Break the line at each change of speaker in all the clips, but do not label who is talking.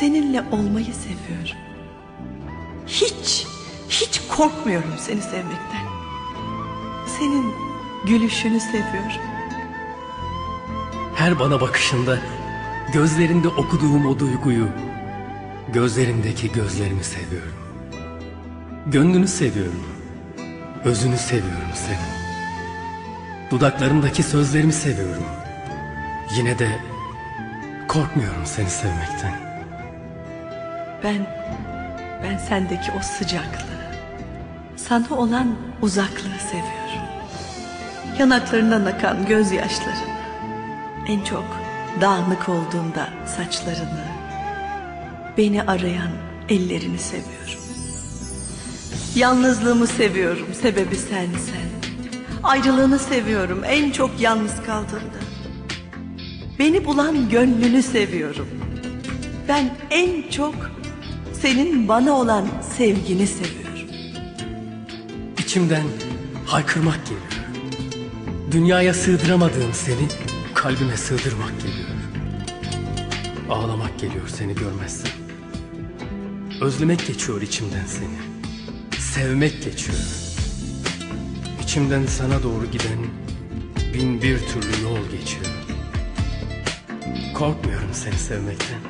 seninle olmayı seviyorum. Hiç, hiç korkmuyorum seni sevmekten. Senin gülüşünü seviyorum.
Her bana bakışında gözlerinde okuduğum o duyguyu, gözlerindeki gözlerimi seviyorum. Gönlünü seviyorum. Özünü seviyorum senin. Dudaklarındaki sözlerimi seviyorum. Yine de korkmuyorum seni sevmekten.
Ben, ben sendeki o sıcaklığı, sana olan uzaklığı seviyorum. Yanaklarından akan gözyaşlarını, en çok dağınık olduğunda saçlarını, beni arayan ellerini seviyorum. Yalnızlığımı seviyorum, sebebi sensen. Ayrılığını seviyorum, en çok yalnız kaldığımda. Beni bulan gönlünü seviyorum. Ben en çok senin bana olan sevgini seviyorum.
İçimden haykırmak geliyor. Dünyaya sığdıramadığım seni kalbime sığdırmak geliyor. Ağlamak geliyor seni görmezsem. Özlemek geçiyor içimden seni. Sevmek geçiyor. İçimden sana doğru giden bin bir türlü yol geçiyor. Korkmuyorum seni sevmekten.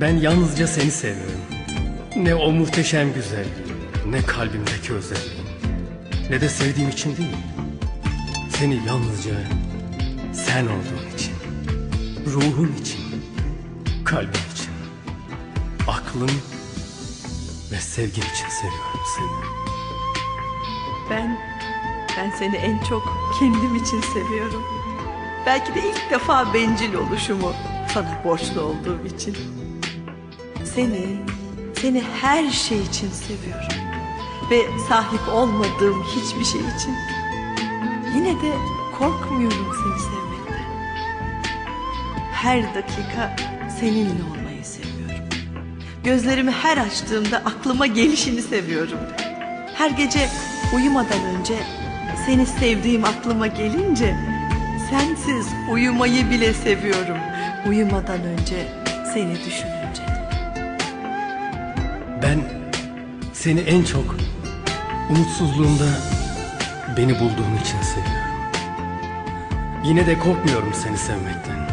Ben yalnızca seni seviyorum. Ne o muhteşem güzelliğin, ne kalbimdeki özelliğin, ne de sevdiğim için değil. Seni yalnızca sen olduğun için, ruhun için, kalbin için, aklın ve sevgin için seviyorum seni.
Ben, ben seni en çok kendim için seviyorum. Belki de ilk defa bencil oluşumu sana borçlu olduğum için. Seni, seni her şey için seviyorum. Ve sahip olmadığım hiçbir şey için. Yine de korkmuyorum seni sevmekten. Her dakika seninle olmayı seviyorum. Gözlerimi her açtığımda aklıma gelişini seviyorum. Her gece uyumadan önce seni sevdiğim aklıma gelince sensiz uyumayı bile seviyorum. Uyumadan önce seni düşününce.
Ben seni en çok umutsuzluğumda beni bulduğun için seviyorum. Yine de korkmuyorum seni sevmekten.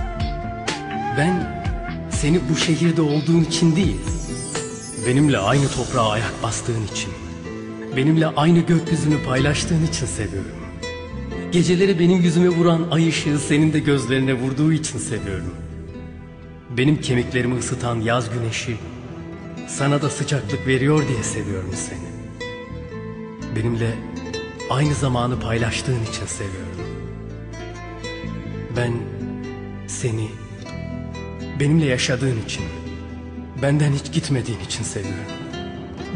Ben seni bu şehirde olduğun için değil, benimle aynı toprağa ayak bastığın için, benimle aynı gökyüzünü paylaştığın için seviyorum. Geceleri benim yüzüme vuran ay ışığı senin de gözlerine vurduğu için seviyorum. Benim kemiklerimi ısıtan yaz güneşi sana da sıcaklık veriyor diye seviyorum seni. Benimle aynı zamanı paylaştığın için seviyorum. Ben seni benimle yaşadığın için, benden hiç gitmediğin için seviyorum.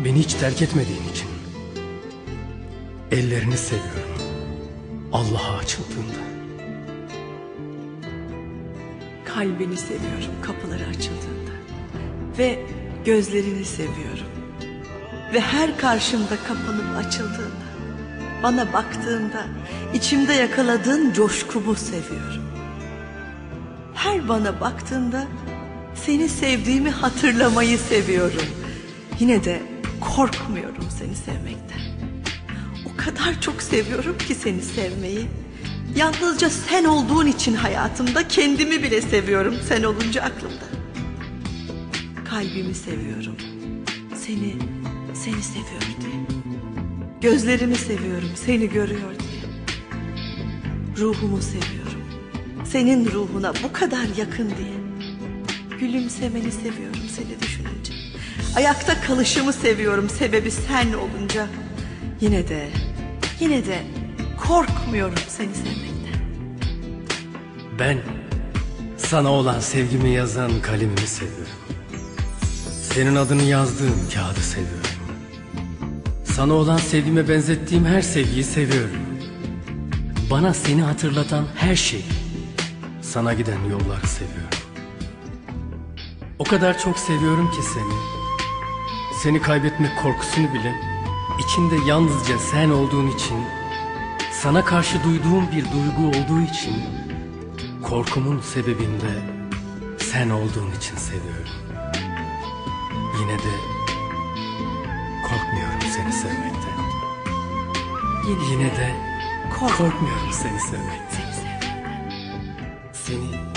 Beni hiç terk etmediğin için. Ellerini seviyorum. Allah'a açıldığında.
Kalbini seviyorum kapıları açıldığında. Ve gözlerini seviyorum. Ve her karşımda kapınım açıldığında. Bana baktığında içimde yakaladığın coşkumu seviyorum. Her bana baktığında seni sevdiğimi hatırlamayı seviyorum. Yine de korkmuyorum seni sevmekten. O kadar çok seviyorum ki seni sevmeyi. Yalnızca sen olduğun için hayatımda kendimi bile seviyorum sen olunca aklımda. Kalbimi seviyorum. Seni, seni seviyor diye. Gözlerimi seviyorum seni görüyor diye. Ruhumu seviyorum. Senin ruhuna bu kadar yakın diye. Gülümsemeni seviyorum seni düşününce. Ayakta kalışımı seviyorum sebebi sen olunca. Yine de, yine de korkmuyorum seni sevmekten.
Ben sana olan sevgimi yazan kalemimi seviyorum. Senin adını yazdığım kağıdı seviyorum. Sana olan sevgime benzettiğim her sevgiyi seviyorum. Bana seni hatırlatan her şey. Sana giden yolları seviyorum. O kadar çok seviyorum ki seni. Seni kaybetmek korkusunu bile içinde yalnızca sen olduğun için sana karşı duyduğum bir duygu olduğu için korkumun sebebinde sen olduğun için seviyorum. Yine de korkmuyorum seni sevmekten.
Yine,
Yine de
Kork-
korkmuyorum seni sevmekten.
Seni